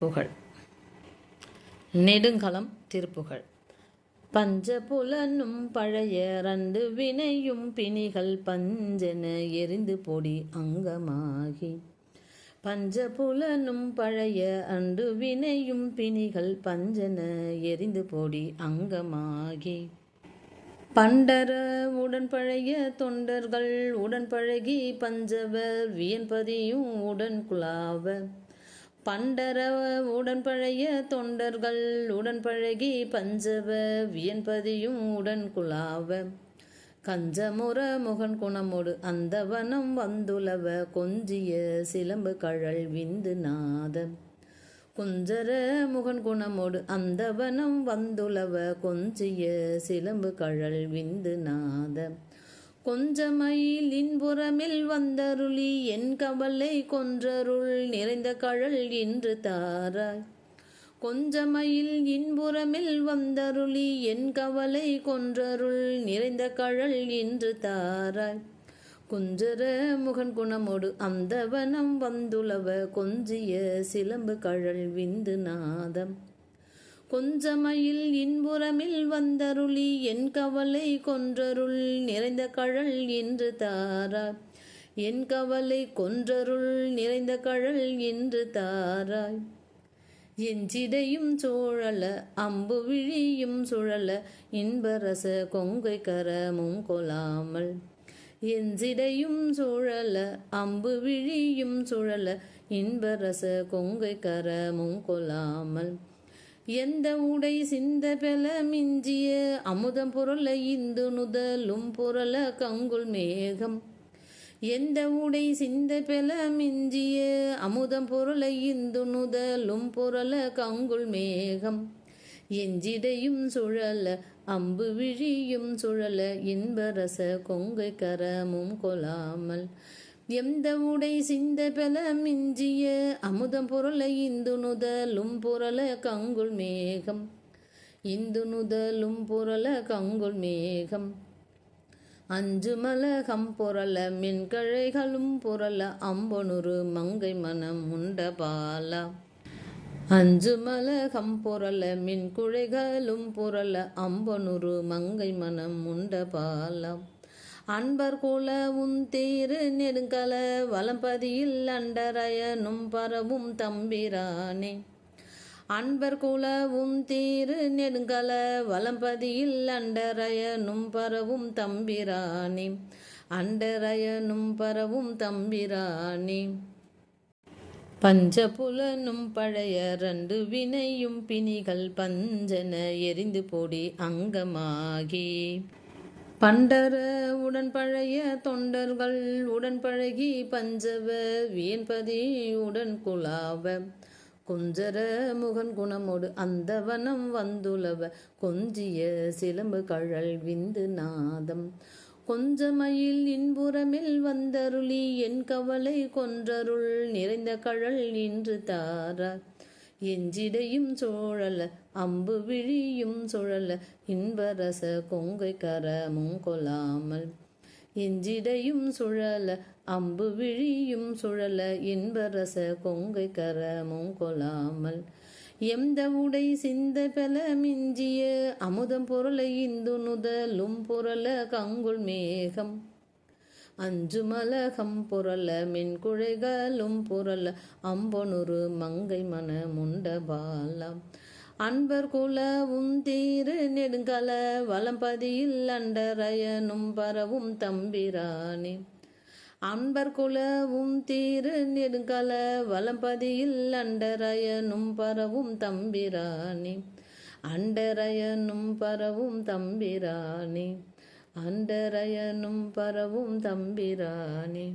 புகழ். நெடுங்கலம் திருப்புகழ். பஞ்சபுலனும் பழைய ரண்டு வினையும் பிணிகள் பஞ்சென எரிந்து பொடி அங்கமாகி. பஞ்சபுலனும் பழைய அண்டு வினையும் பிணிகள் பஞ்சென எரிந்து பொடி அங்கமாகி. பண்டர உடன் பழைய தொண்டர்கள் உடன் பழகி பஞ்சவர் வியன்பதியும் உடன் பண்டர உடன்பழைய தொண்டர்கள் உடன்பழகி பஞ்சவ வியன்பதியும் உடன் குலாவ கஞ்சமுற முகன் குணமோடு அந்தவனம் வந்துலவ கொஞ்சிய சிலம்பு கழல் விந்து நாத. குஞ்சர முகன் குணமோடு அந்தவனம் வந்துலவ கொஞ்சிய சிலம்பு கழல் விந்து நாத. கொஞ்சமயில் இன்புறமில் வந்தருளி என் கவலை கொன்றருள் நிறைந்த கழல் இன்று தாராய். கொஞ்சமயில் இன்புறமில் வந்தருளி என் கவலை கொன்றருள் நிறைந்த கழல் இன்று தாராய். குஞ்சர முகன் குணமோடு அந்தவனம் வந்துளவ கொஞ்சிய சிலம்பு கழல் விந்து நாதம். கொஞ்சமையில் இன்புறமில் வந்தருளி என் கவலை கொன்றருள் நிறைந்த கழல் என்று தாராய் என் கவலை கொன்றருள் நிறைந்த கழல் என்று தாராய் எஞ்சிடையும் சூழல அம்பு விழியும் சுழல இன்பரச கொங்கை கரமும் கொலாமல் எஞ்சிடையும் சுழல அம்பு விழியும் சுழல இன்பரச கொங்கை கரமும் கொலாமல் எந்த உடை சிந்த பெல மிஞ்சிய அமுதம் புரள இந்து நுதலும் புரள கங்குள் மேகம். எந்த உடை சிந்த பெல மிஞ்சிய அமுதம் புரள இந்து நுதலும் புரள கங்குள் மேகம். எஞ்சிடையும் சுழல அம்பு விழியும் சுழல இன்பரச கொங்கை கரமும் கொலாமல். எந்த உடை சிந்த பெல மிஞ்சிய? அமுதம் பொருள இந்து நுதலும் புரள கங்குள் மேகம். இந்து நுதலும் புரள கங்குள் மேகம். அஞ்சு மலகம் புரள மின்கழைகளும் புரள அம்பொனுரு மங்கை மனம் உண்ட பாலா. அஞ்சு மலகம் புரள மின் குழைகளும் புரள அம்பொனுரு மங்கை மனம் உண்ட பாலாம் அன்பர் குல உந்தீரு நெடுங்கல வலம்பதியில் அண்டரயனும் பரவும் தம்பிரானே. அன்பர் குல உந்தீரு நெடுங்கல வலம்பதியில் அண்டரயனும் பரவும் தம்பிரானே. அண்டரயனும் பரவும் தம்பிரானே. பஞ்சபுலனும் பழைய ரெண்டு வினையும் பிணிகள் பஞ்சன எரிந்து போடி அங்கமாகி. பண்டர உடன் பழைய தொண்டர்கள் உடன் பழகி பஞ்சவ வீண்பதி உடன் குலாவ. குஞ்சர முகன் குணமோடு அந்த வனம் வந்துலவ கொஞ்சிய சிலம்பு கழல் விந்து நாதம். கொஞ்சமயில் இன்புறமில் வந்தருளி என் கவலை கொன்றருள் நிறைந்த கழல் இன்று தாரார் எஞ்சிடையும் சோழல அம்பு விழியும் சுழல இன்பரச கொங்கை கரமும் கொலாமல் எஞ்சிடையும் சுழல அம்பு விழியும் சுழல இன்பரச கொங்கை கரமும் கொலாமல் எந்த உடை சிந்த பல மிஞ்சிய அமுதம் பொருளை இந்து நுதலும் பொருள கங்குள் மேகம். அஞ்சு மலகம் புரள மின் குழைகளும் புரள அம்பொனுரு மங்கை மன முண்ட பாலம். அன்பர் குல தீரு நெடுங்கல வளம்பதியில் அண்டரயனும் பரவும் தம்பிரானே. அன்பர் குலவும் தீரு நெடுங்கல வளம்பதியில் அண்டரயனும் பரவும் தம்பிரானே. அண்டரயனும் பரவும் தம்பிரானே. அண்டரயனும் பரவும் தம்பிரானே.